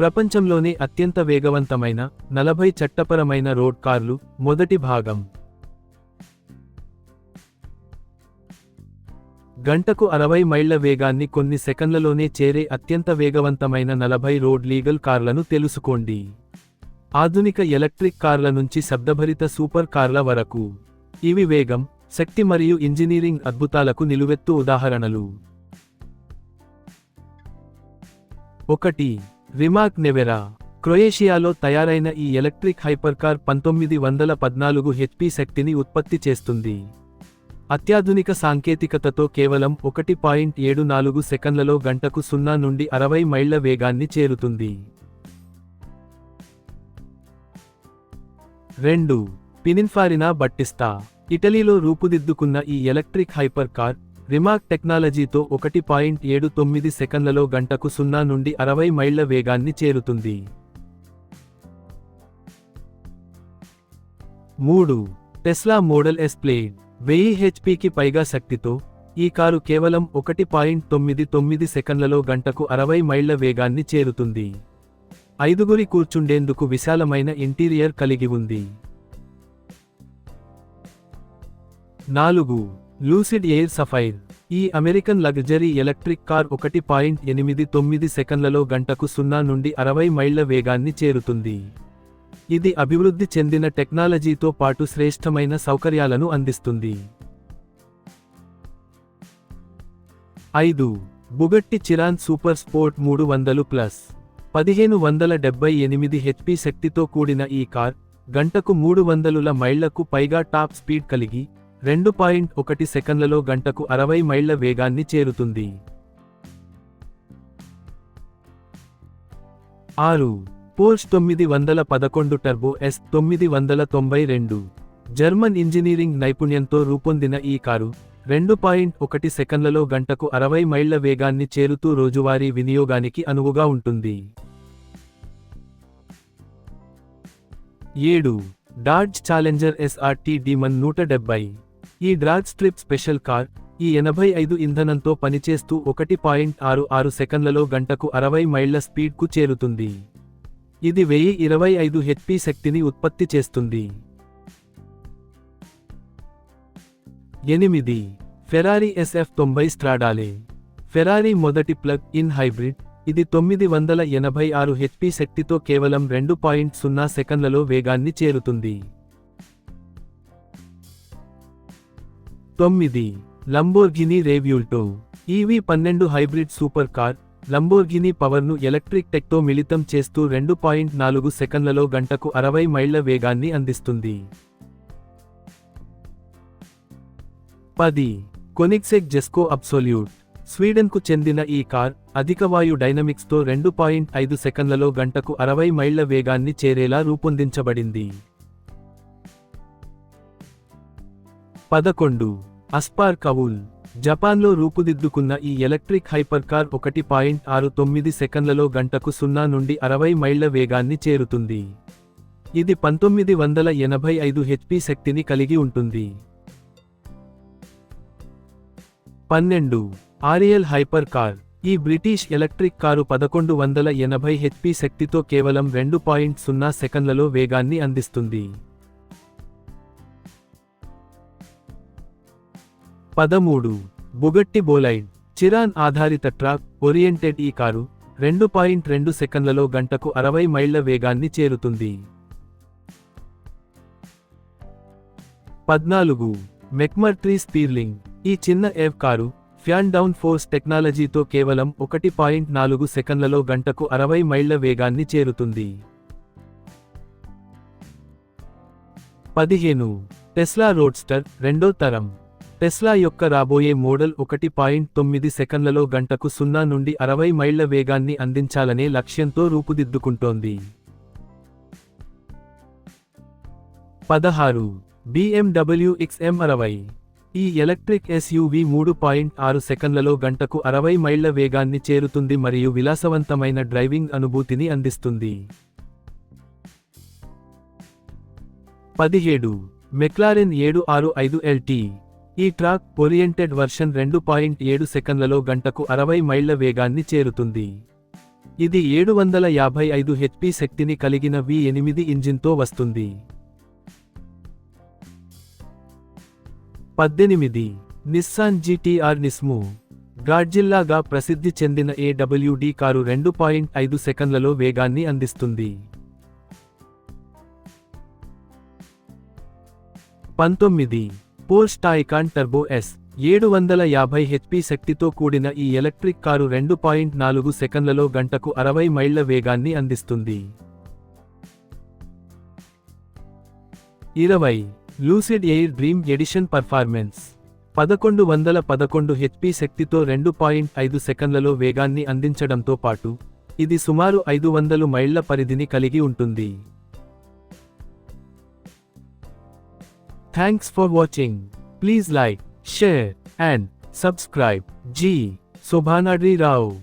ప్రపంచంలోనే అత్యంత వేగవంతమైన నలభై చట్టపరమైన రోడ్ కార్లు మొదటి భాగం. గంటకు అరవై మైళ్ళ వేగాన్ని కొన్ని సెకన్లలోనే చేరే అత్యంత వేగవంతమైన నలభై రోడ్ లీగల్ కార్లను తెలుసుకోండి. ఆధునిక ఎలక్ట్రిక్ కార్ల నుంచి శబ్దభరిత సూపర్ కార్ల వరకు. ఇవి వేగం శక్తి మరియు ఇంజనీరింగ్ అద్భుతాలకు నిలువెత్తు ఉదాహరణలు. ఒకటి రిమాక్ నెవెరా క్రొయేషియాలో తయారైన ఈ ఎలక్ట్రిక్ హైపర్కార్ పంతొమ్మిది వందల పద్నాలుగు హెచ్పి శక్తిని ఉత్పత్తి చేస్తుంది. అత్యాధునిక సాంకేతికతతో కేవలం ఒకటి పాయింట్ ఏడు నాలుగు సెకన్లలో గంటకు సున్నా నుండి అరవై మైళ్ళ వేగాన్ని చేరుతుంది. రెండు పినిన్ఫారినా బట్టిస్తా ఇటలీలో రూపుదిద్దుకున్న ఈ ఎలక్ట్రిక్ హైపర్ కార్ రిమార్క్ టెక్నాలజీతో ఒకటి పాయింట్ ఏడు తొమ్మిది సెకన్లలో గంటకు సున్నా నుండి అరవై మైళ్ళ వేగాన్ని చేరుతుంది. మూడు. టెస్లా మోడల్ ఎస్ ప్లేడ్ వెయ్యి హెచ్పికి పైగా శక్తితో ఈ కారు కేవలం ఒకటి పాయింట్ తొమ్మిది తొమ్మిది సెకన్లలో గంటకు అరవై మైళ్ళ వేగాన్ని చేరుతుంది. ఐదుగురి కూర్చుండేందుకు విశాలమైన ఇంటీరియర్ కలిగి ఉంది. నాలుగు. లూసిడ్ ఎయిర్ సఫైర్ ఈ అమెరికన్ లగ్జరీ ఎలక్ట్రిక్ కార్ ఒకటి పాయింట్ ఎనిమిది తొమ్మిది సెకన్లలో గంటకు సున్నా నుండి అరవై మైళ్ళ వేగాన్ని చేరుతుంది. ఇది అభివృద్ధి చెందిన టెక్నాలజీతో పాటు శ్రేష్టమైన సౌకర్యాలను అందిస్తుంది. ఐదు. బుగట్టి చిరాన్ సూపర్ స్పోర్ట్ మూడు వందలు ప్లస్. పదిహేను వందల డెబ్బై ఎనిమిది హెచ్పి శక్తితో కూడిన ఈ కార్ గంటకు మూడు వందలుల మైళ్ళకు పైగా టాప్ స్పీడ్ కలిగి రెండు పాయింట్ ఒకటి సెకన్లలో గంటకు అరవై మైళ్ళ వేగాన్ని చేరుతుంది. ఆరు పోర్ష్ తొమ్మిది వందల పదకొండు టర్బో ఎస్ తొమ్మిది వందల తొంభై రెండు. జర్మన్ ఇంజనీరింగ్ నైపుణ్యంతో రూపొందిన ఈ కారు రెండు పాయింట్ ఒకటి సెకన్లలో గంటకు అరవై మైళ్ళ వేగాన్ని చేరుతూ రోజువారీ వినియోగానికి అనువుగా ఉంటుంది. ఏడు డాడ్జ్ ఛాలెంజర్ ఎస్ఆర్టీ డిమన్ నూట డెబ్బై. ఈ డ్రాగ్ స్ట్రిప్ స్పెషల్ కార్ ఈ ఎనభై ఐదు ఇంధనంతో పనిచేస్తూ ఒకటి పాయింట్ ఆరు ఆరు సెకన్లలో గంటకు అరవై మైళ్ళ స్పీడ్కు చేరుతుంది. ఇది వెయ్యి ఇరవై ఐదు హెచ్పి శక్తిని ఉత్పత్తి చేస్తుంది. ఎనిమిది. ఫెరారీ ఎస్ఎఫ్ తొంభై స్ట్రాడాలే. ఫెరారీ మొదటి ప్లగ్ ఇన్ హైబ్రిడ్. ఇది తొమ్మిది వందల ఎనభై ఆరు హెచ్పి శక్తితో కేవలం రెండు పాయింట్ సున్నా సెకన్లలో వేగాన్ని చేరుతుంది. తొమ్మిది. లంబోర్గిని రేవ్యూల్టో ఈవీ పన్నెండు హైబ్రిడ్ సూపర్ కార్. లంబోర్గిని పవర్ను ఎలక్ట్రిక్ టెక్తో మిళితం చేస్తూ రెండు పాయింట్ నాలుగు సెకన్లలో గంటకు అరవై మైళ్ళ వేగాన్ని అందిస్తుంది. పది. కొనిక్సెక్ జెస్కో అబ్సొల్యూట్ స్వీడన్కు చెందిన ఈ కార్ అధిక వాయు డైనమిక్స్తో రెండు పాయింట్ ఐదు సెకన్లలో గంటకు అరవై మైళ్ళ వేగాన్ని చేరేలా రూపొందించబడింది. పదకొండు. అస్పార్ కవుల్ జపాన్లో రూపుదిద్దుకున్న ఈ ఎలక్ట్రిక్ హైపర్ కార్ ఒకటి పాయింట్ ఆరు తొమ్మిది సెకన్లలో గంటకు సున్నా నుండి అరవై మైళ్ళ వేగాన్ని చేరుతుంది. ఇది పంతొమ్మిది వందల ఎనభై ఐదు హెచ్పి శక్తిని కలిగి ఉంటుంది. పన్నెండు. ఆరియల్ హైపర్ కార్ ఈ బ్రిటిష్ ఎలక్ట్రిక్ కారు పదకొండు వందల ఎనభై హెచ్పి శక్తితో కేవలం రెండు పాయింట్ సున్నా సెకన్లలో వేగాన్ని అందిస్తుంది. పదమూడు. బుగట్టి బోలైడ్ చిరాన్ ఆధారిత ట్రాక్ ఓరియంటెడ్ ఈ కారు రెండు పాయింట్ రెండు సెకన్లలో గంటకు అరవై మైళ్ళ వేగాన్ని చేరుతుంది. పద్నాలుగు. మెక్మర్ట్రీ స్పీర్లింగ్. ఈ చిన్న ఏవ్ కారు ఫ్యాన్ డౌన్ ఫోర్స్ టెక్నాలజీతో కేవలం ఒకటి పాయింట్ నాలుగు సెకన్లలో గంటకు అరవై మైళ్ళ వేగాన్ని చేరుతుంది. పదిహేను. టెస్లా రోడ్స్టర్ రెండో తరం. టెస్లా యొక్క రాబోయే మోడల్ ఒకటి పాయింట్ తొమ్మిది సెకన్లలో గంటకు సున్నా నుండి అరవై మైళ్ళ వేగాన్ని అందించాలనే లక్ష్యంతో రూపుదిద్దుకుంటోంది. పదహారు. BMW XM అరవై. ఈ ఎలక్ట్రిక్ ఎస్యూవి మూడు పాయింట్ ఆరు సెకన్లలో గంటకు అరవై మైళ్ళ వేగాన్ని చేరుతుంది మరియు విలాసవంతమైన డ్రైవింగ్ అనుభూతిని అందిస్తుంది. పదిహేడు. మెక్లారెన్ ఏడు ఆరు ఐదు ఎల్టీ ఈ ట్రాక్ ఓరియంటెడ్ వర్షన్ రెండు పాయింట్ ఏడు సెకన్లలో గంటకు అరవై మైళ్ళ వేగాన్ని చేరుతుంది. ఇది ఏడు వందల యాభై ఐదు హెచ్పి శక్తిని కలిగిన వి ఎనిమిది ఇంజిన్తో వస్తుంది. పద్దెనిమిది. Nissan GTR నిస్ము. గాడ్జిల్లాగా ప్రసిద్ధి చెందిన ఏడబ్ల్యూడి కారు రెండు పాయింట్ ఐదు సెకన్లలో వేగాన్ని అందిస్తుంది. పంతొమ్మిది. పోర్స్ టాయికాన్ టర్బో ఎస్ ఏడు వందల యాభై హెచ్పి శక్తితో కూడిన ఈ ఎలక్ట్రిక్ కారు రెండు పాయింట్ నాలుగు సెకన్లలో గంటకు అరవై మైళ్ళ వేగాన్ని అందిస్తుంది. ఇరవై Lucid Air Dream Edition performance పదకొండు వందల పదకొండు హెచ్పి శక్తితో రెండు పాయింట్ ఐదు సెకన్లలో వేగాన్ని అందించడంతో పాటు ఇది సుమారు ఐదు వందలు మైళ్ళ పరిధిని కలిగి ఉంటుంది. Thanks for watching. Please like, share, and subscribe. G. Sobhanadri Rao.